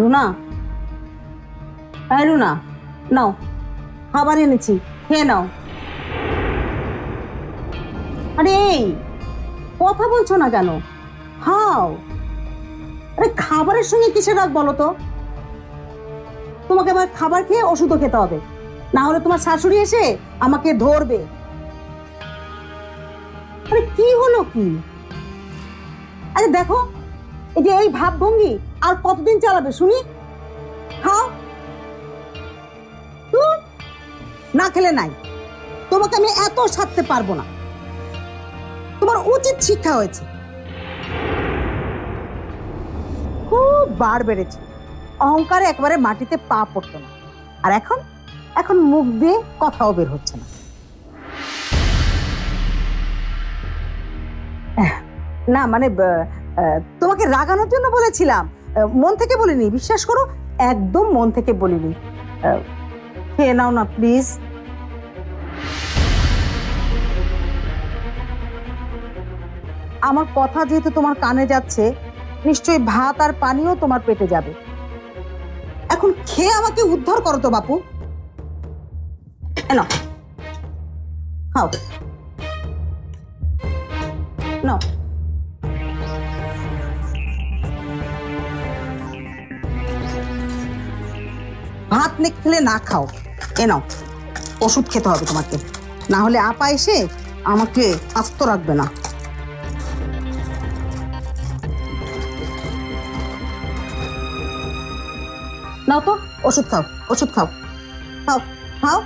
রুনা? হ্যাঁ রুনা, নাও, খাবার এনেছি, খেয়ে নাও। আরে কথা বলছো না কেন? খাও। আরে খাবারের সঙ্গে কিসের রাগ বলো তো? তোমাকে আবার খাবার খেয়ে ওষুধও খেতে হবে। না হলে তোমার শাশুড়ি এসে আমাকে ধরবে। আরে কি হলো কি? আরে দেখো এই যে এই ভাবভঙ্গি, আর কতদিন চালাবে শুনি? খাও না খেলে নাই। তোমাকে আমি এত সারতে পারব না। তোমার উচিত শিক্ষা হয়েছে। খুব বার বেড়েছে। অহংকারে একবারে মাটিতে পা পড়তো না। আর এখন? এখন মুখ দিয়ে কথাও বের হচ্ছে না। না মানে তোমাকে রাগানোর জন্য বলেছিলাম। মন থেকে বলিনি, বিশ্বাস করো, একদম মন থেকে বলিনি। খেয়ে নাও না, প্লিজ। আমার কথা যেহেতু তোমার কানে যাচ্ছে, নিশ্চয়ই ভাত আর পানিও তোমার পেটে যাবে। এখন খেয়ে আমাকে উদ্ধার করো তো, বাপু। খাও। নাও। ভাত নে খেলে না খাও। এ ওষুধ খেতে হবে তোমাকে। না হলে আপা এসে আমাকে আস্ত রাখবে না। নাও তো, ওষুধ খাও ওষুধ খাও। খাও খাও।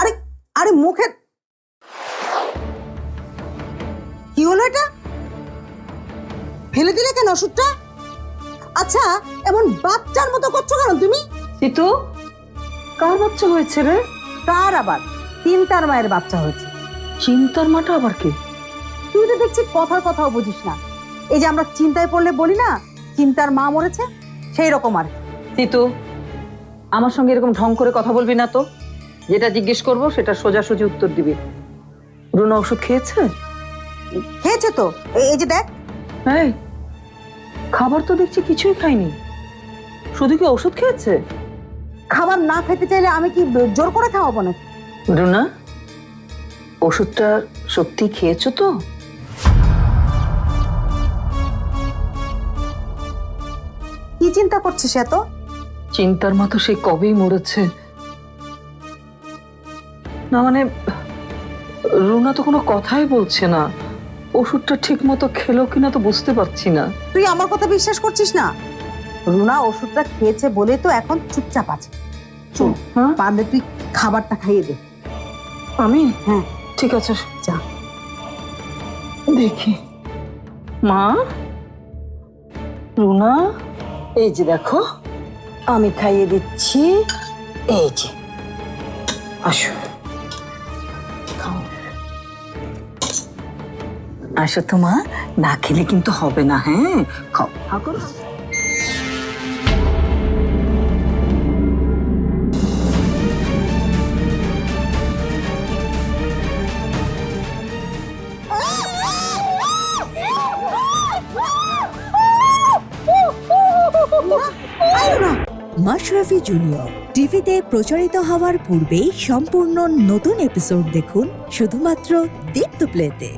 আরে আরে মুখে কি হলো এটা? ফেলে দিলে কেন ওষুধটা? আচ্ছা এমন বাচ্চার মতো করছ কেন তুমি? সিতু কার বাচ্চা হয়েছে রে? কার আবার তিনটার মায়ের বাচ্চা হয়েছে। চিন্তার মাটা আবার কি? তুই তো দেখছি কথার কথাও বুঝিস না। এই যে আমরা চিন্তায় পড়লে বলি না চিন্তার মা মরেছে সেই রকম আর। সিতু আমার সঙ্গে এরকম ঢং করে কথা বলবি না তো। যেটা জিজ্ঞেস করব সেটা সোজাসুজি উত্তর দিবি। রুনা ওষুধ খেয়েছে? খেয়েছে তো? এই- যে দেখ। এই খাবার তো দেখছি কিছুই খাইনি। শুধু কি ওষুধ খেয়েছে? খাবার না খেতে চাইলে আমি কি জোর করে খাওয়াবো না রুনা ওষুধটা সত্যি খেয়েছো তো? কি চিন্তা করছিস এত? চিন্তার মতো সে কবেই মরেছে। না মানে রুনা তো কোনো কথাই বলছে না। ওষুধটা ঠিক মতো খেলো কিনা তো বুঝতে পারছি না। তুই আমার কথা বিশ্বাস করছিস না? রুনা ওষুধটা খেয়েছে বলে তো এখন চুপচাপ আছে। চল। হ্যাঁ? পারলে তুই খাবারটা খাইয়ে দে। আমি? হ্যাঁ। ঠিক আছে। যা। দেখি। মা? রুনা? এই যে দেখো আমি খাইয়ে দিচ্ছি। এই যে। আসো। আসো তো মা, না খেলে কিন্তু হবে না হ্যাঁ? খাও। মাশরাফি জুনিয়র, টিভিতে প্রচারিত হওয়ার পূর্বেই সম্পূর্ণ নতুন এপিসোড দেখুন, শুধুমাত্র দীপ্ত প্লেতে